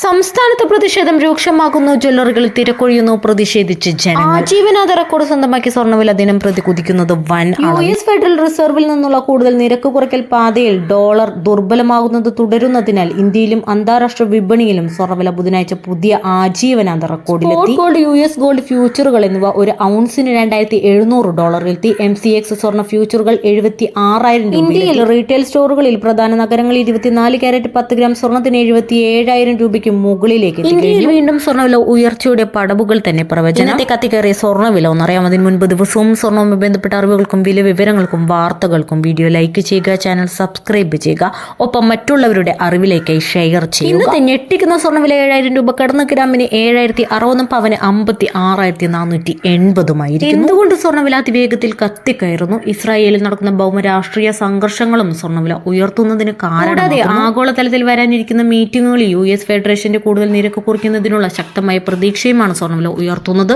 സംസ്ഥാനത്ത് പ്രതിഷേധം രൂക്ഷമാകുന്നു ജ്വല്ലറികളിൽ തിരക്കൊഴിയുന്നു പ്രതിഷേധിച്ച് ജനങ്ങൾ. ആജീവനാഥ റെക്കോർഡ് സ്വന്തമാക്കി സ്വർണവില ദിനം പ്രതി കുതിക്കുന്നത് വൻ യു എസ് ഫെഡറൽ റിസർവിൽ നിന്നുള്ള കൂടുതൽ നിരക്ക് കുറയ്ക്കൽ പാതയിൽ ഡോളർ ദുർബലമാകുന്നത് തുടരുന്നതിനാൽ ഇന്ത്യയിലും അന്താരാഷ്ട്ര വിപണിയിലും സ്വർണവില ബുധനാഴ്ച പുതിയ ആജീവനാഥ റെക്കോർഡിലെത്തി. ഗോൾഡ് യു എസ് ഗോൾഡ് ഫ്യൂച്ചറുകൾ എന്നിവ ഒരു ഔൺസിന് രണ്ടായിരത്തി എഴുന്നൂറ് ഡോളറിലെത്തി എം സി എക്സ് സ്വർണ ഫ്യൂച്ചറുകൾ എഴുപത്തി ആറായിരം ഇന്ത്യയിൽ റീറ്റെയിൽ സ്റ്റോറുകളിൽ പ്രധാന നഗരങ്ങളിൽ ഇരുപത്തിനാല് കാരറ്റ് പത്ത് ഗ്രാം സ്വർണത്തിന് എഴുപത്തി ഏഴായിരം രൂപയ്ക്ക് മുകളിലേക്ക് ഇന്ത്യയിൽ വീണ്ടും സ്വർണവില ഉയർച്ചയുടെ പടവുകൾ തന്നെ പ്രവചനം. ഇന്നത്തെ കത്തിക്കേറിയ സ്വർണവില ഒന്നറിയാം. അതിന് മുൻപ് ദിവസവും സ്വർണവുമായി ബന്ധപ്പെട്ട അറിവുകൾക്കും വില വിവരങ്ങൾക്കും വാർത്തകൾക്കും വീഡിയോ ലൈക്ക് ചെയ്യുക ചാനൽ സബ്സ്ക്രൈബ് ചെയ്യുക. ഒപ്പം മറ്റുള്ളവരുടെ അറിവിലേക്ക് ഷെയർ ചെയ്യുക. ഇന്നത്തെ ഞെട്ടിക്കുന്ന സ്വർണവില ഏഴായിരം രൂപ കടന്ന ഗ്രാമിന് ഏഴായിരത്തി അറുപതും പവന് അമ്പത്തി ആറായിരത്തി നാനൂറ്റി എൺപതുമായിരിക്കും എന്തുകൊണ്ട് സ്വർണവില അതിവേഗത്തിൽ കത്തിക്കയറുന്നു? ഇസ്രായേലിൽ നടക്കുന്ന ഭൗമരാഷ്ട്രീയ സംഘർഷങ്ങളും സ്വർണവില ഉയർത്തുന്നതിന് കാരണം ആഗോളതലത്തിൽ വരാനിരിക്കുന്ന മീറ്റിംഗുകൾ യു എസ് ഫെഡറേഷന്റെ കൂടുതൽ നിരക്ക് കുറയ്ക്കുന്നതിനുള്ള ശക്തമായ പ്രതീക്ഷയുമാണ് സ്വർണവില ഉയർത്തുന്നത്.